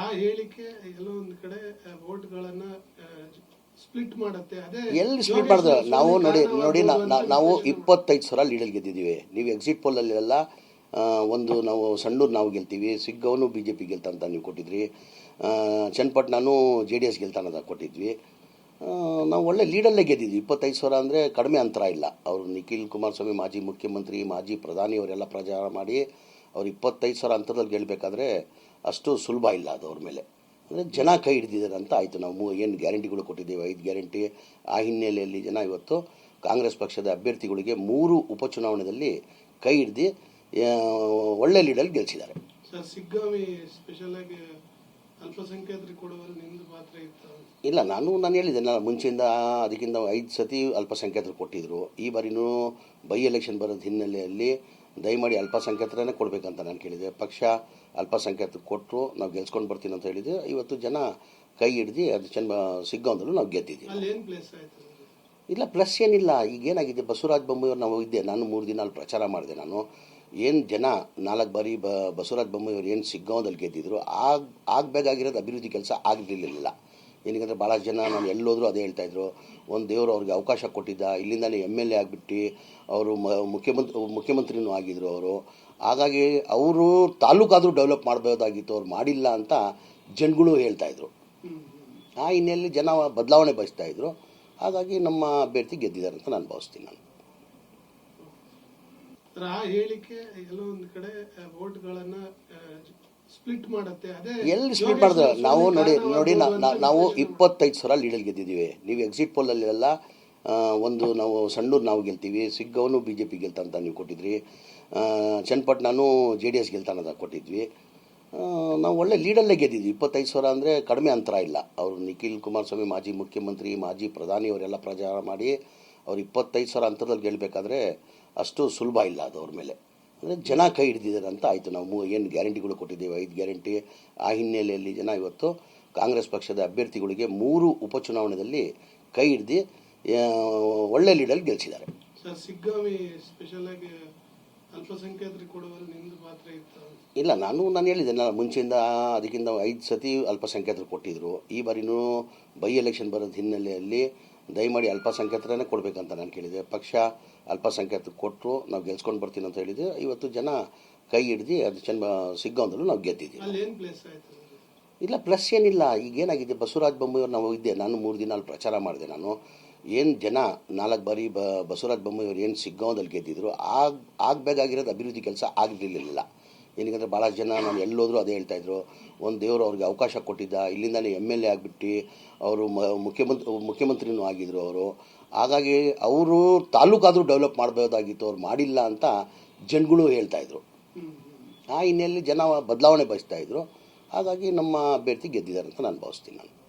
ಆ ಹೇಳಿಕೆ ಕಡೆ ವೋಟ್ಗಳನ್ನ ಸ್ಪ್ಲಿಟ್ ಮಾಡುತ್ತೆ. ಅದೇ ಎಲ್ಲಿ ಸ್ಪ್ಲಿಟ್ ಮಾಡಿದ್ರೆ ನಾವು ನೋಡಿ ನೋಡಿ ನಾವು ಇಪ್ಪತ್ತೈದು ಸಾವಿರ ಲೀಡಲ್ಲಿ ಗೆದ್ದಿದ್ದೀವಿ. ನೀವು ಎಕ್ಸಿಟ್ ಪೋಲಲ್ಲೆಲ್ಲ ಒಂದು ನಾವು ಸಣ್ಣೂರು ನಾವು ಗೆಲ್ತೀವಿ. ಸಿಗ್ಗವನು ಬಿ ಜೆ ಪಿ ಗೆಲ್ತಾನಂತ ನೀವು ಕೊಟ್ಟಿದ್ರಿ. ಚನ್ನಪಟ್ಟಣನು ಚನ್ನಪಟ್ಟಣನೂ ಜೆ ಡಿ ಎಸ್ ಗೆಲ್ತಾನದ ಕೊಟ್ಟಿದ್ವಿ. ನಾವು ಒಳ್ಳೆ ಲೀಡಲ್ಲೇ ಗೆದ್ದಿದ್ವಿ ಇಪ್ಪತ್ತೈದು ಸಾವಿರ ಅಂದರೆ ಕಡಿಮೆ ಅಂತರ ಇಲ್ಲ. ಅವರು ನಿಖಿಲ್ ಕುಮಾರಸ್ವಾಮಿ ಮಾಜಿ ಮುಖ್ಯಮಂತ್ರಿ ಮಾಜಿ ಪ್ರಧಾನಿ ಅವರೆಲ್ಲ ಪ್ರಚಾರ ಮಾಡಿ ಅವ್ರು ಇಪ್ಪತ್ತೈದು ಸಾವಿರ ಅಂತರದಲ್ಲಿ ಗೆಲ್ಲಬೇಕಾದ್ರೆ ಅಷ್ಟು ಸುಲಭ ಇಲ್ಲ ಅದು ಅವ್ರ ಮೇಲೆ. ಅಂದರೆ ಜನ ಕೈ ಹಿಡಿದಿದ್ದಾರೆ ಅಂತ ಆಯಿತು. ನಾವು ಏನು ಗ್ಯಾರಂಟಿಗಳು ಕೊಟ್ಟಿದ್ದೇವೆ? ಐದು ಗ್ಯಾರಂಟಿ ಆ ಹಿನ್ನೆಲೆಯಲ್ಲಿ ಜನ ಇವತ್ತು ಕಾಂಗ್ರೆಸ್ ಪಕ್ಷದ ಅಭ್ಯರ್ಥಿಗಳಿಗೆ ಮೂರು ಉಪಚುನಾವಣೆಯಲ್ಲಿ ಕೈ ಹಿಡಿದು ಒಳ್ಳೆ ಲೀಡಲ್ಲಿ ಗೆಲ್ಲಿಸಿದ್ದಾರೆ ಅಲ್ಪಸಂಖ್ಯಾತರಿಗೆ ಕೊಡುವಲ್ಲಿ ನಿಮ್ದು ಪಾತ್ರ ಇತ್ತು? ಇಲ್ಲ ನಾನು ನಾನು ಹೇಳಿದೆ ನಾನು ಮುಂಚೆಯಿಂದ ಅದಕ್ಕಿಂತ ಐದು ಸತಿ ಅಲ್ಪಸಂಖ್ಯಾತರು ಕೊಟ್ಟಿದ್ದರು ಈ ಬಾರಿನೂ ಬೈ ಎಲೆಕ್ಷನ್ ಬರೋದ ಹಿನ್ನೆಲೆಯಲ್ಲಿ ದಯಮಾಡಿ ಅಲ್ಪಸಂಖ್ಯಾತರನ್ನೇ ಕೊಡಬೇಕಂತ ನಾನು ಕೇಳಿದೆ. ಪಕ್ಷ ಅಲ್ಪಸಂಖ್ಯಾತ ಕೊಟ್ಟರು ನಾವು ಗೆಲ್ಸ್ಕೊಂಡು ಬರ್ತೀನಿ ಅಂತ ಹೇಳಿದೆ. ಇವತ್ತು ಜನ ಕೈ ಹಿಡ್ದು ಅದು ಚೆನ್ನ ಸಿಗ್ಗಾಂದಲ್ಲೂ ನಾವು ಗೆದ್ದಿದ್ದೀವಿ. ಇಲ್ಲ ಪ್ಲಸ್ ಏನಿಲ್ಲ. ಈಗ ಏನಾಗಿದೆ ಬಸವರಾಜ ಬೊಮ್ಮಾಯಿಯವ್ರು ನಾವು ಇದ್ದೆ. ನಾನು ಮೂರು ದಿನ ಅಲ್ಲಿ ಪ್ರಚಾರ ಮಾಡಿದೆ ನಾನು. ಏನು ಜನ ನಾಲ್ಕು ಬಾರಿ ಬ, ಬಸವರಾಜ ಬೊಮ್ಮಾಯಿಯವರು ಏನು ಸಿಗ್ಗಾಂವದಲ್ಲಿ ಗೆದ್ದಿದ್ರು, ಆಗ, ಆಗಬೇಕಾಗಿರೋದು ಅಭಿವೃದ್ಧಿ ಕೆಲಸ ಆಗಿರಲಿಲ್ಲ ಏನಕ್ಕೆ ಭಾಳ ಜನ ನಾನು ಎಲ್ಲೋದ್ರೂ ಅದೇ ಹೇಳ್ತಾ ಇದ್ರು, ಒಂದು ದೇವರು ಅವ್ರಿಗೆ ಅವಕಾಶ ಕೊಟ್ಟಿದ್ದ ಇಲ್ಲಿಂದಲೇ ಎಂ ಎಲ್ ಎ ಆಗಿಬಿಟ್ಟು, ಅವರು ಮುಖ್ಯಮಂತ್ರಿ ಮುಖ್ಯಮಂತ್ರಿನೂ ಆಗಿದ್ರು ಅವರು. ಹಾಗಾಗಿ ಅವರು ತಾಲೂಕಾದರೂ ಡೆವಲಪ್ ಮಾಡಬಹುದಾಗಿತ್ತು ಅವ್ರು ಮಾಡಿಲ್ಲ ಅಂತ ಜನಗಳು ಹೇಳ್ತಾಯಿದ್ರು. ಆ ಹಿನ್ನೆಲೆಯಲ್ಲಿ ಜನ ಬದಲಾವಣೆ ಬಯಸ್ತಾ ಇದ್ರು. ಹಾಗಾಗಿ ನಮ್ಮ ಅಭ್ಯರ್ಥಿ ಗೆದ್ದಿದ್ದಾರೆ ಅಂತ ನಾನು ಭಾವಿಸ್ತೀನಿ ನಾನು. ಸರ್ ಆ ಹೇಳಿಕೆ ಕಡೆ ವೋಟ್ಗಳನ್ನ ಸ್ಪ್ಲಿಟ್ ಮಾಡುತ್ತೆ. ಅದೇ ಎಲ್ಲಿ ಸ್ಪ್ಲಿಟ್ ಮಾಡಿದ್ರೆ ನಾವು ನೋಡಿ ನೋಡಿ ನಾವು ಇಪ್ಪತ್ತೈದು ಸಾವಿರ ಲೀಡಲ್ಲಿ ಗೆದ್ದಿದ್ದೀವಿ. ನೀವು ಎಕ್ಸಿಟ್ ಪೋಲಲ್ಲೆಲ್ಲ ಒಂದು ನಾವು ಸಣ್ಣೂರು ನಾವು ಗೆಲ್ತೀವಿ. ಸಿಗ್ಗವನು ಬಿ ಜೆ ಪಿ ಗೆಲ್ತಾನಂತ ನೀವು ಕೊಟ್ಟಿದ್ರಿ. ಚನ್ನಪಟ್ಟಣನೂ ಜೆ ಡಿ ಎಸ್ ಗೆಲ್ತಾನದ ಕೊಟ್ಟಿದ್ವಿ. ನಾವು ಒಳ್ಳೆ ಲೀಡಲ್ಲೇ ಗೆದ್ದಿದ್ವಿ. ಇಪ್ಪತ್ತೈದು ಸಾವಿರ ಅಂದರೆ ಕಡಿಮೆ ಅಂತರ ಇಲ್ಲ. ಅವರು ನಿಖಿಲ್ ಕುಮಾರಸ್ವಾಮಿ ಮಾಜಿ ಮುಖ್ಯಮಂತ್ರಿ ಮಾಜಿ ಪ್ರಧಾನಿ ಅವರೆಲ್ಲ ಪ್ರಚಾರ ಮಾಡಿ ಅವ್ರು ಇಪ್ಪತ್ತೈದು ಸಾವಿರ ಅಂತರದಲ್ಲಿ ಗೆಲ್ಲಬೇಕಾದ್ರೆ ಅಷ್ಟು ಸುಲಭ ಇಲ್ಲ ಅದು ಅವ್ರ ಮೇಲೆ. ಅಂದರೆ ಜನ ಕೈ ಹಿಡಿದಿದ್ದಾರೆ ಅಂತ ಆಯಿತು. ನಾವು ಮೂ ಏನು ಗ್ಯಾರಂಟಿಗಳು ಕೊಟ್ಟಿದ್ದೇವೆ? ಐದು ಗ್ಯಾರಂಟಿ ಆ ಹಿನ್ನೆಲೆಯಲ್ಲಿ ಜನ ಇವತ್ತು ಕಾಂಗ್ರೆಸ್ ಪಕ್ಷದ ಅಭ್ಯರ್ಥಿಗಳಿಗೆ ಮೂರು ಉಪಚುನಾವಣೆಯಲ್ಲಿ ಕೈ ಹಿಡ್ದು ಒಳ್ಳೆ ಲೀಡಲ್ಲಿ ಗೆಲ್ಲಿಸಿದ್ದಾರೆ ಇಲ್ಲ ನಾನು ನಾನು ಹೇಳಿದೆ ನಾನು ಮುಂಚೆಯಿಂದ ಅದಕ್ಕಿಂತ ಐದು ಸತಿ ಅಲ್ಪಸಂಖ್ಯಾತರು ಕೊಟ್ಟಿದ್ದರು ಈ ಬಾರಿನೂ ಬೈ ಎಲೆಕ್ಷನ್ ಬರೋದ ಹಿನ್ನೆಲೆಯಲ್ಲಿ ದಯಮಾಡಿ ಅಲ್ಪಸಂಖ್ಯಾತರನ್ನೇ ಕೊಡಬೇಕಂತ ನಾನು ಕೇಳಿದೆ. ಪಕ್ಷ ಅಲ್ಪಸಂಖ್ಯಾತ ಕೊಟ್ಟರು ನಾವು ಗೆಲ್ಸ್ಕೊಂಡು ಬರ್ತೀನಿ ಅಂತ ಹೇಳಿದೆ. ಇವತ್ತು ಜನ ಕೈ ಹಿಡ್ದು ಅದು ಚೆನ್ನ ಸಿಗ್ಗಾಂದಲ್ಲೂ ನಾವು ಗೆದ್ದಿದ್ದೀವಿ. ಇಲ್ಲ ಪ್ಲಸ್ ಏನಿಲ್ಲ. ಈಗ ಏನಾಗಿದೆ? ಬಸವರಾಜ ಬೊಮ್ಮಾಯಿಯವ್ರು ನಾವು ಇದ್ದೆ. ನಾನು ಮೂರು ದಿನ ಅಲ್ಲಿ ಪ್ರಚಾರ ಮಾಡಿದೆ ನಾನು. ಏನು ಜನ ನಾಲ್ಕು ಬಾರಿ ಬ ಬಸವರಾಜ ಬೊಮ್ಮಾಯಿಯವ್ರು ಏನು ಸಿಗ್ಗಾಂವದಲ್ಲಿ ಗೆದ್ದಿದ್ರು ಆಗ ಆಗಬೇಕಾಗಿರೋದು ಅಭಿವೃದ್ಧಿ ಕೆಲಸ ಆಗಿರಲಿಲ್ಲ ಏನಕ್ಕೆ ಭಾಳ ಜನ ನಾನು ಎಲ್ಲೋದ್ರೂ ಅದೇ ಹೇಳ್ತಾ ಇದ್ರು. ಒಂದು ದೇವರು ಅವ್ರಿಗೆ ಅವಕಾಶ ಕೊಟ್ಟಿದ್ದ ಇಲ್ಲಿಂದಲೇ ಎಂ ಎಲ್ ಎ ಆಗಿಬಿಟ್ಟು, ಅವರು ಮುಖ್ಯಮಂತ್ರಿ ಮುಖ್ಯಮಂತ್ರಿನೂ ಆಗಿದ್ರು ಅವರು. ಹಾಗಾಗಿ ಅವರು ತಾಲೂಕಾದರೂ ಡೆವಲಪ್ ಮಾಡಬಹುದಾಗಿತ್ತು ಅವ್ರು ಮಾಡಿಲ್ಲ ಅಂತ ಜನಗಳು ಹೇಳ್ತಾ ಇದ್ರು. ಆ ಹಿನ್ನೆಲೆಯಲ್ಲಿ ಜನ ಬದಲಾವಣೆ ಬಯಸ್ತಾ ಇದ್ರು. ಹಾಗಾಗಿ ನಮ್ಮ ಅಭ್ಯರ್ಥಿ ಗೆದ್ದಿದ್ದಾರೆ ಅಂತ ನಾನು ಭಾವಿಸ್ತೀನಿ ನಾನು.